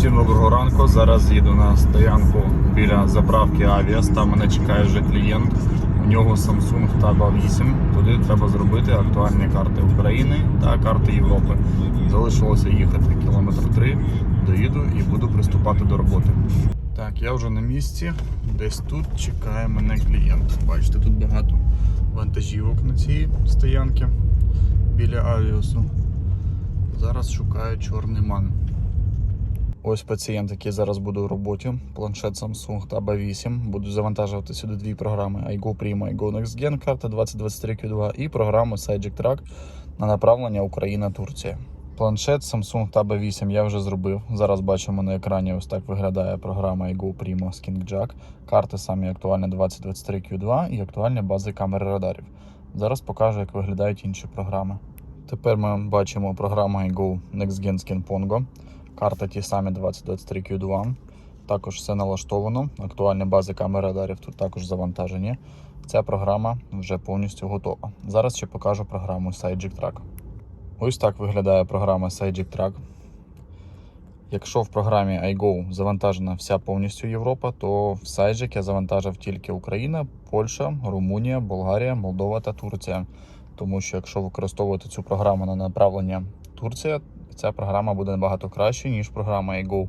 Всім доброго ранку. Зараз їду на стоянку біля заправки Авіас. Там мене чекає вже клієнт. У нього Samsung Tab A8. Туди треба зробити актуальні карти України та карти Європи. Залишилося їхати кілометр три. Доїду і буду приступати до роботи. Так, я вже на місці. Десь тут чекає мене клієнт. Бачите, тут багато вантажівок на цій стоянці біля Авіасу. Зараз шукаю чорний ман. Ось пацієнт, який зараз буде в роботі. Планшет Samsung Tab A8. Буду завантажувати сюди дві програми iGo Primo, iGo Next Gen, карта 2023 Q2 і програму Sajik Track на направлення Україна-Турція. Планшет Samsung Tab A8 я вже зробив. Зараз бачимо на екрані, ось так виглядає програма iGo Primo Sking Jack. Карти самі актуальні 2023 Q2 і актуальні бази камери радарів. Зараз покажу, як виглядають інші програми. Тепер ми бачимо програму iGo Next Gen Skin Pongo. Карта ті самі 2023 Q2. Також все налаштовано. Актуальні бази камер радарів тут також завантажені. Ця програма вже повністю готова. Зараз ще покажу програму Sajik Track. Ось так виглядає програма Sajik Track. Якщо в програмі iGo завантажена вся повністю Європа, то в Sajik я завантажив тільки Україна, Польща, Румунія, Болгарія, Молдова та Турція. Тому що якщо використовувати цю програму на направлення Турція, ця програма буде набагато краще, ніж програма iGo.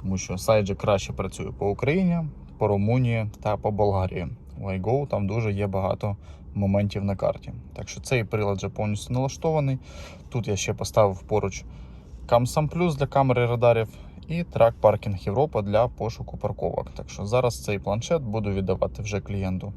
Тому що Sajik краще працює по Україні, по Румунії та по Болгарії. У iGo там дуже є багато моментів на карті. Так що цей прилад вже повністю налаштований. Тут я ще поставив поруч CamSam Plus для камери радарів і Track Parking Європа для пошуку парковок. Так що зараз цей планшет буду віддавати вже клієнту.